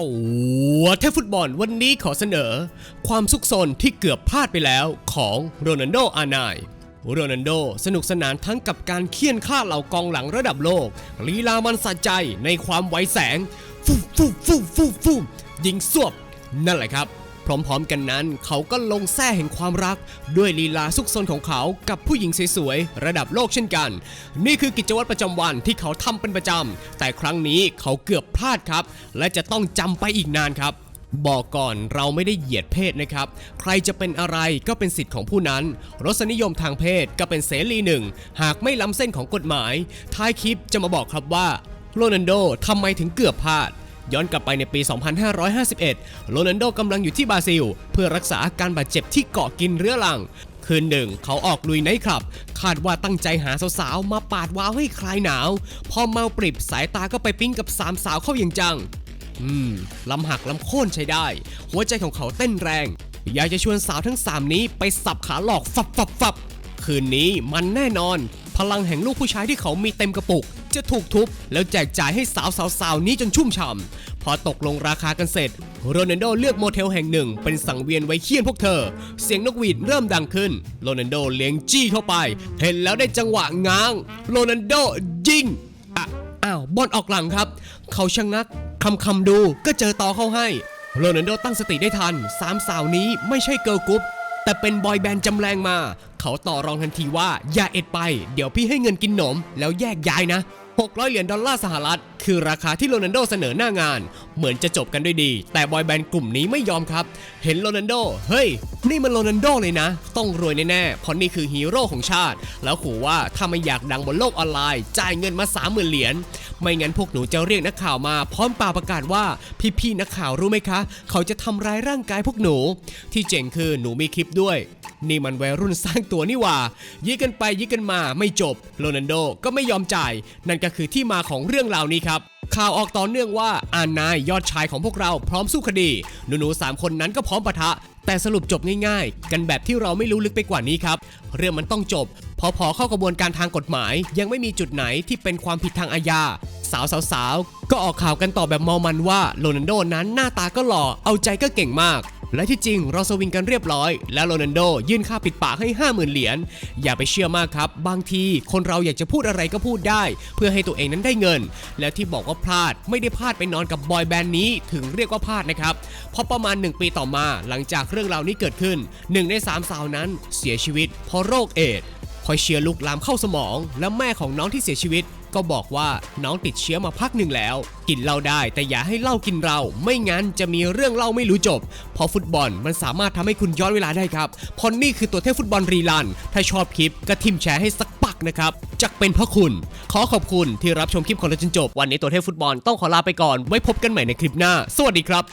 ตัวเทพฟุตบอลวันนี้ขอเสนอ ความสุกซนที่เกือบพลาดไปแล้วของโรนัลโดอาไนโรนัลโดสนุกสนานทั้งกับการเคี่ยนฆ่าเหล่ากองหลังระดับโลก ลีลามันสะใจในความไวแสงฟูฟูฟูฟูฟูยิงสวบนั่นแหละครับ พร้อมๆ กันนั้นเขาก็ลงแท้แห่งความรัก ด้วยลีลาซุกซนของเขากับผู้หญิงสวยๆ ระดับโลกเช่นกัน นี่คือกิจวัตรประจำวันที่เขาทำเป็นประจำแต่ครั้งนี้เขาเกือบพลาดครับ และจะต้องจำไปอีกนานครับบอกก่อนเราไม่ได้เหยียดเพศนะครับ ใครจะเป็นอะไรก็เป็นสิทธิ์ของผู้นั้น รสนิยมทางเพศก็เป็นเสรีหนึ่ง หากไม่ล้ำเส้นของกฎหมาย ท้ายคลิปจะมาบอกครับว่าโรนัลโดทำไมถึงเกือบพลาด ย้อนกลับไปในปี 2551 โรนัลโดกำลังอยู่ที่บราซิล เพื่อรักษาอาการบาดเจ็บที่เกาะกินเรื้อรัง คืนหนึ่ง เขาออกลุยไนท์คลับ คาดว่าตั้งใจหาสาวๆ มาปาดว้าวให้คลายหนาว พอเมาปริบสายตาก็ไปปิ๊งกับสามสาวเข้าอย่างจัง อืมลำหักลำโค่นใช้ได้ หัวใจของเขาเต้นแรง อยากจะชวนสาวทั้ง3นี้ไปสับขาหลอกฟับฟับฟับคืนนี้มันแน่นอน พลังแห่งลูกผู้ชายที่เขามีเต็มกระปุก จะถูกทุบ แล้วแจกจ่ายให้สาวสาวสาวๆนี้จนชุ่มฉ่ำพอตกลงราคากันเสร็จโรนัลโดเลือกโมเทลแห่งหนึ่ง เป็นสังเวียนไว้เคี่ยนพวกเธอ เสียงนกหวีดเริ่มดังขึ้นโรนัลโดเลี้ยงจี้เข้าไป เห็นแล้วได้จังหวะง้างโรนัลโดยิงอ้าวบอลออกหลังครับ เขาชะงักคำคำดูก็เจอต่อเข้าให้โรนัลโดตั้งสติได้ทันสามสาวนี้ไม่ใช่เกิร์ลกรุ๊ปแต่เป็นบอยแบนด์จำแรงมา เขาต่อรองทันทีว่าอย่าเอ็ดไป เดี๋ยวพี่ให้เงินกินหนม แล้วแยกย้ายนะ 600 เหรียญดอลลาร์สหรัฐ คือราคาที่โรนัลโดเสนอหน้างาน เหมือนจะจบกันด้วยดี แต่บอยแบนด์กลุ่มนี้ไม่ยอมครับ เห็นโรนัลโด เฮ้ย นี่มันโรนัลโดเลยนะ ต้องรวยแน่ๆ เพราะนี่คือฮีโร่ของชาติ แล้วขู่ว่าถ้าไม่อยากดังบนโลกออนไลน์ จ่ายเงินมา 30,000 เหรียญ ไม่งั้นพวกหนูจะเรียกนักข่าวมาพร้อมป่าประกาศว่าพี่ๆนักข่าวรู้ไหมคะ เขาจะทำร้ายร่างกายพวกหนู ที่เจ๋งคือหนูมีคลิปด้วย นี่มันวัยรุ่นสร้างตัวนี่ว่ายิงกันไปยิงกันมาไม่จบโรนัลโดก็ไม่ยอมจ่าย นั่นก็คือที่มาของเรื่องราวนี้ครับข่าวออกต่อเนื่องว่าอานายยอดชายของพวกเราพร้อมสู้คดีหนูๆสามคนนั้นก็พร้อมปะทะ แต่สรุปจบง่ายๆ กันแบบที่เราไม่รู้ลึกไปกว่านี้ครับ เรื่องมันต้องจบ พอพอเข้ากระบวนการทางกฎหมาย ยังไม่มีจุดไหนที่เป็นความผิดทางอาญาสาวสาวๆก็ออกข่าวกันต่อแบบมามันว่าโรนัลโดนั้นหน้าตาก็หล่อเอาใจก็เก่งมาก และที่จริงเราสวิงกันเรียบร้อย แล้วโรนัลโดยื่นค่าปิดปากให้ 50,000 เหรียญอย่าไปเชื่อมากครับ บางทีคนเราอยากจะพูดอะไรก็พูดได้ เพื่อให้ตัวเองนั้นได้เงิน แล้วที่บอกว่าพลาดไม่ได้พลาดไปนอนกับบอยแบนด์นี้ถึงเรียกว่าพลาดนะครับเพราะประมาณ 1 ปีต่อมาหลังจากเรื่องราวนี้เกิดขึ้นหนึ่งในสามสาวนั้นเสียชีวิตเพราะโรคเอดส์พอเชื้อลุกลามเข้าสมอง และแม่ของน้องที่เสียชีวิต ก็บอกว่าน้องติดเชื้อมาพักหนึ่งแล้ว กินเหล้าได้แต่อย่าให้เหล้ากินเรา ไม่งั้นจะมีเรื่องเล่าไม่รู้จบเพราะฟุตบอลมันสามารถทำให้คุณย้อนเวลาได้ครับพราะนี่คือตัวเทพฟุตบอลรีลัน ถ้าชอบคลิปก็ทิมแชร์ให้สักปักนะครับจักเป็นพระคุณ ขอขอบคุณที่รับชมคลิปของเราจนจบ วันนี้ตัวเทพฟุตบอลต้องขอลาไปก่อนไว้พบกันใหม่ในคลิปหน้า สวัสดีครับ